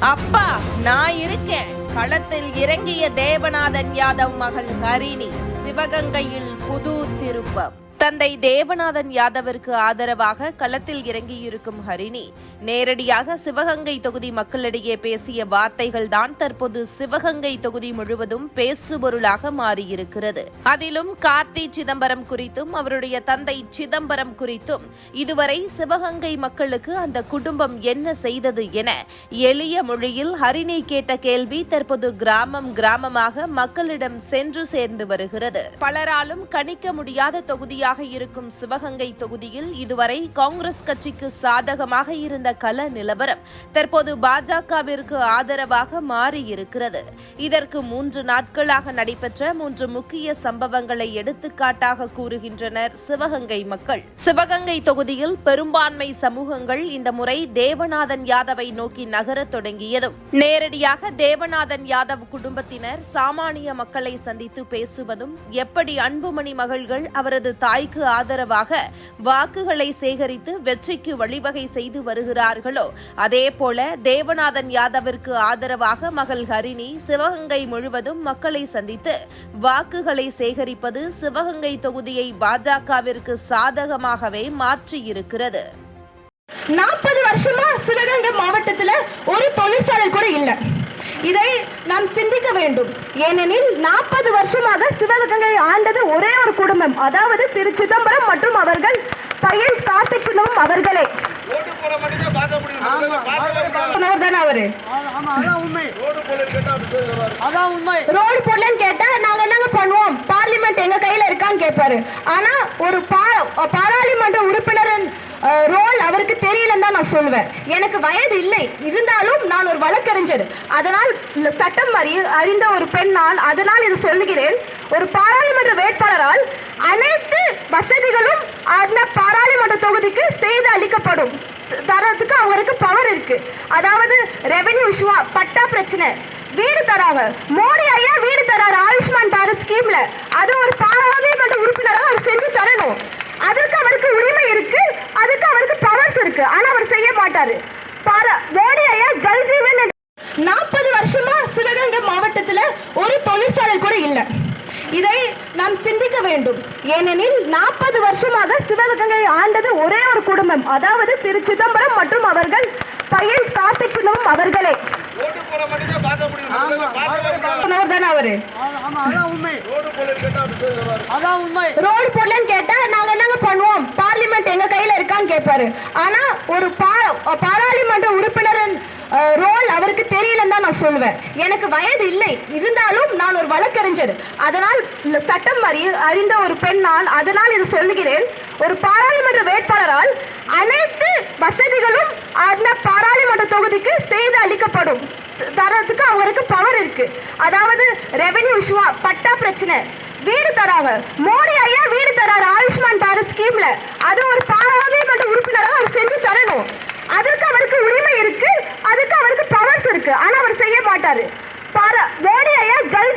அப்பா நான் இருக்கேன். களத்தில் இறங்கிய தேவநாதன் யாதவ் மகள் ஹரிணி சிவகங்கையில் புது திருப்பம். தந்தை தேவநாதன் யாதவிற்கு ஆதரவாக களத்தில் இறங்கியிருக்கும் ஹரிணி. நேரடியாக சிவகங்கை தொகுதி மக்களிடையே பேசிய வார்த்தைகள்தான் தற்போது சிவகங்கை தொகுதி முழுவதும் பேசுபொருளாக மாறியிருக்கிறது. அதிலும் கார்த்தி சிதம்பரம் குறித்தும் அவருடைய தந்தை சிதம்பரம் குறித்தும் இதுவரை சிவகங்கை மக்களுக்கு அந்த குடும்பம் என்ன செய்தது என எளிய மொழியில் ஹரிணி கேட்ட கேள்வி தற்போது கிராமம் கிராமமாக மக்களிடம் சென்று சேர்ந்து வருகிறது. பலராலும் கணிக்க முடியாத தொகுதியாக இருக்கும் சிவகங்கை தொகுதியில் இதுவரை காங்கிரஸ் கட்சிக்கு சாதகமாக இருந்த கள நிலவரம் தற்போது பாஜகவிற்கு ஆதரவாக மாறியிருக்கிறது. இதற்கு மூன்று நாட்களாக நடைபெற்ற மூன்று முக்கிய சம்பவங்களை எடுத்துக்காட்டாக கூறுகின்றனர் சிவகங்கை மக்கள். சிவகங்கை தொகுதியில் பெரும்பான்மை சமூகங்கள் இந்த முறை தேவநாதன் யாதவை நோக்கி நகரத் தொடங்கியதும் நேரடியாக தேவநாதன் யாதவ் குடும்பத்தினர் சாமானிய மக்களை சந்தித்து பேசுவதும் எப்படி அன்புமணி மகள்கள் அவரது தாய் தாய்க்கு ஆதரவாக வாக்குகளை சேகரித்து வெற்றிக்கு வழிவகை செய்து வருகிறார்களோ அதேபோல தேவநாதன் யாதவிற்கு ஆதரவாக மகள் ஹரிணி சிவகங்கை முழுவதும் மக்களை சந்தித்து வாக்குகளை சேகரிப்பது சிவகங்கை தொகுதியை பாஜகவிற்கு சாதகமாகவே மாற்றியிருக்கிறது. நாற்பது வருஷமா சிவகங்கை மாவட்டத்துல ஒரு தொழிற்சாலை கூட இல்லை. இதை நாம் சிந்திக்க வேண்டும். ஏனெனில் நாற்பது வருஷமாக சிவகங்கை ஆண்டது ஒரே ஒரு குடும்பம். அதாவது திரு சிதம்பரம் மற்றும் அவர்கள் பையன் கார்த்திக் சிதம்பரம் அவர்களே. ரோடு போல கேட்டா அப்படி சொல்லுவாரு. அதான் உண்மை. ரோடு போடலன்னு கேட்டா நாங்க என்னங்க பண்ணுவோம்? பார்லிமெண்ட் எங்க கையில இருக்கான்னு கேட்பாரு ஆனா ஒரு பாராளுமன்ற உறுப்பினரின் அஹ், ரோல் அவருக்கு சொல்லுவேன். எனக்கு வயது இல்லை. இருந்தாலும் நான் ஒரு வழக்கறிஞர். அதனால் சட்டம் அறி அறிந்த ஒரு பெண் நான் அதனால் இது சொல்லுகிறேன். ஒரு பாராளுமன்ற வேட்பாளரால் அனைத்து வசதிகளும் அந்த பாராளுமன்ற தொகுதிக்கு செய்து அளிக்கப்படும். தரத்துக்கு அவருக்கு பவர் இருக்கு. அதாவது ரெவென்யூ இஷ்யூவா பட்டா பிரச்சனை. வீடு தராங்க. மோடி ஐயா வீடு தராரு ஆயுஷ்மான் பாரத் ஸ்கீம்ல அது ஒரு பாராளுமன்ற உறுப்பினராக அவர் செஞ்சு தரணும். அதற்கு அவருக்கு உரிமை இருக்கு. அதுக்கு அவருக்கு பவர்ஸ் இருக்கு. ஆனா அவர் செய்ய மாட்டாரு. பாரா மோடி ஐயா ஜல் ஜீவன் நாற்பது வருஷமா சிவகங்கை மாவட்டத்துல ஒரு தொழிற்சாலை கூட இல்ல. இதை நாம் சிந்திக்க வேண்டும். ஏனெனில் நாற்பது வருஷமாக சிவகங்கை ஆண்டது ஒரே ஒரு குடும்பம். அதாவது திரு சிதம்பரம் மற்றும் அவர்கள் பையன் கார்த்திக் சிதம்பரம் அவர்களே. அவர் ரோடு போல கேட்டா அப்படி சொல்லுவாரு. அதான் உண்மை. ரோடு போடலன்னு கேட்டா நாங்க என்னங்க பண்ணுவோம்? பார்லிமெண்ட் எங்க கையில இருக்கான்னு கேட்பாரு ஆனா ஒரு பா- பாராளுமன்ற உறுப்பினரின் அஹ், ரோல் அவருக்கு தெரியலன்னு தான் நான் சொல்லுவேன் எனக்கு வயது இல்லை. இருந்தாலும் நான் ஒரு வழக்கறிஞர். அதனால் சட்டம் அறி அறிந்த ஒரு பெண் நான். அதனால் இது சொல்லுகிறேன். ஒரு பாராளுமன்ற வேட்பாளரால் அனைத்து வசதிகளும் அந்த பாராளுமன்ற தொகுதிக்கு செய்து அளிக்கப்படும். தரதுக்கு அவருக்கு பவர் இருக்கு. அதாவது ரெவென்யூ இஷ்யூவா பட்டா பிரச்சனை. வீடு தராங்க. மோடி ஐயா வீடு தராரு ஆயுஷ்மான் பாரத் ஸ்கீம்ல அது ஒரு பாராளுமன்ற உறுப்பினராக அவர் செஞ்சு தரணும். அதற்கு அவருக்கு உரிமை இருக்கு அதுக்கு அவருக்கு பவர்ஸ் இருக்கு. ஆனா அவர் செய்ய மாட்டாரு. பாரா மோடி ஐயா ஜல்